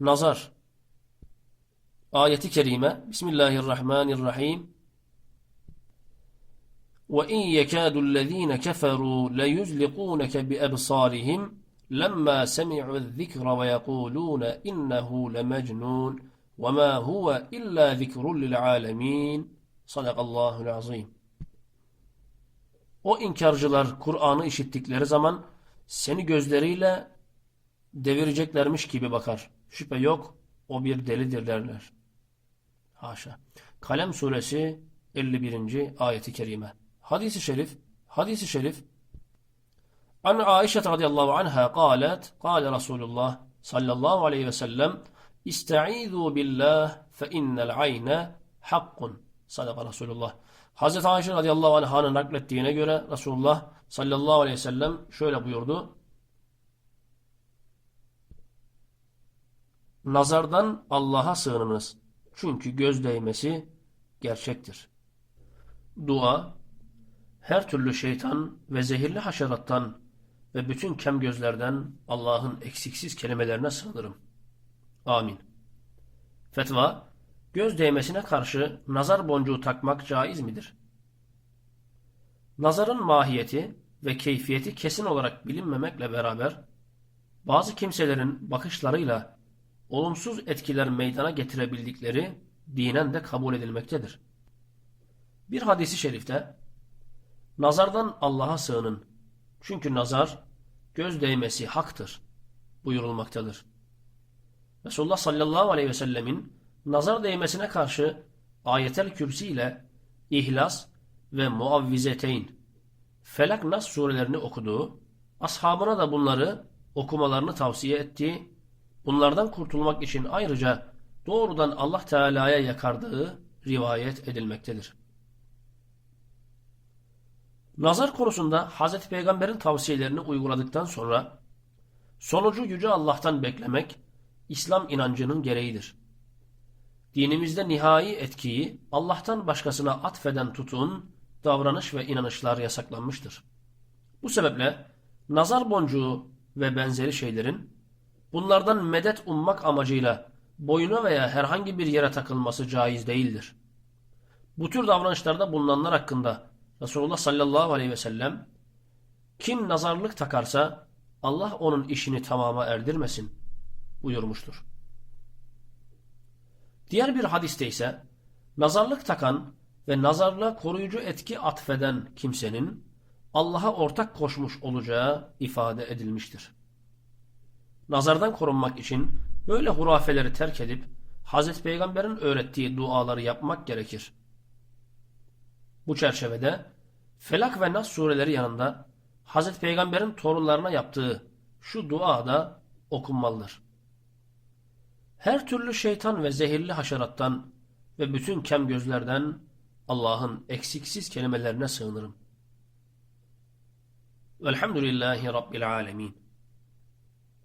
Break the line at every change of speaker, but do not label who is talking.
Nazar. Ayeti kerime. Bismillahirrahmanirrahim. وَاِنْ يَكَادُ الَّذ۪ينَ كَفَرُوا لَيُزْلِقُونَكَ بِأَبْصَارِهِمْ لَمَّا سَمِعُوا الذِّكْرَ وَيَقُولُونَ إِنَّهُ لَمَجْنُونَ وَمَا هُوَ إِلَّا ذِكْرٌ لِلْعَالَمِينَ Sadakallahul azim. O inkarcılar Kur'an'ı işittikleri zaman seni gözleriyle devireceklermiş gibi bakar. Şüphe yok o bir delidir derler. Haşa. Kalem suresi 51. ayeti kerime. Hadis-i şerif, hadis-i şerif An Aişe radıyallahu anha قالت قال Resulullah sallallahu aleyhi ve sellem İstaizu billah fe innel ayne hakkun. Sadaka Resulullah. Hazreti Ayşe radıyallahu anh'ın naklettiğine göre Resulullah sallallahu aleyhi ve sellem şöyle buyurdu. Nazardan Allah'a sığınınız. Çünkü göz değmesi gerçektir. Dua, her türlü şeytan ve zehirli haşerattan ve bütün kem gözlerden Allah'ın eksiksiz kelimelerine sığınırım. Amin. Fetva, göz değmesine karşı nazar boncuğu takmak caiz midir? Nazarın mahiyeti ve keyfiyeti kesin olarak bilinmemekle beraber, bazı kimselerin bakışlarıyla olumsuz etkiler meydana getirebildikleri dinen de kabul edilmektedir. Bir hadisi şerifte, nazardan Allah'a sığının, çünkü nazar, göz değmesi haktır buyurulmaktadır. Resulullah sallallahu aleyhi ve sellemin nazar değmesine karşı ayetel kürsi ile İhlas ve Muavvizeteyn Felak Nas surelerini okuduğu, ashabına da bunları okumalarını tavsiye ettiği, bunlardan kurtulmak için ayrıca doğrudan Allah Teala'ya yakardığı rivayet edilmektedir. Nazar konusunda Hz. Peygamber'in tavsiyelerini uyguladıktan sonra sonucu Yüce Allah'tan beklemek İslam inancının gereğidir. Dinimizde nihai etkiyi Allah'tan başkasına atfeden tutun, davranış ve inanışlar yasaklanmıştır. Bu sebeple nazar boncuğu ve benzeri şeylerin bunlardan medet ummak amacıyla boyuna veya herhangi bir yere takılması caiz değildir. Bu tür davranışlarda bulunanlar hakkında Resulullah sallallahu aleyhi ve sellem kim nazarlık takarsa Allah onun işini tamama erdirmesin buyurmuştur. Diğer bir hadiste ise nazarlık takan ve nazarla koruyucu etki atfeden kimsenin Allah'a ortak koşmuş olacağı ifade edilmiştir. Nazardan korunmak için böyle hurafeleri terk edip Hazreti Peygamber'in öğrettiği duaları yapmak gerekir. Bu çerçevede Felak ve Nas sureleri yanında Hazreti Peygamber'in torunlarına yaptığı şu dua da okunmalıdır. Her türlü şeytan ve zehirli haşerattan ve bütün kem gözlerden Allah'ın eksiksiz kelimelerine sığınırım. Velhamdülillahi Rabbil alemin.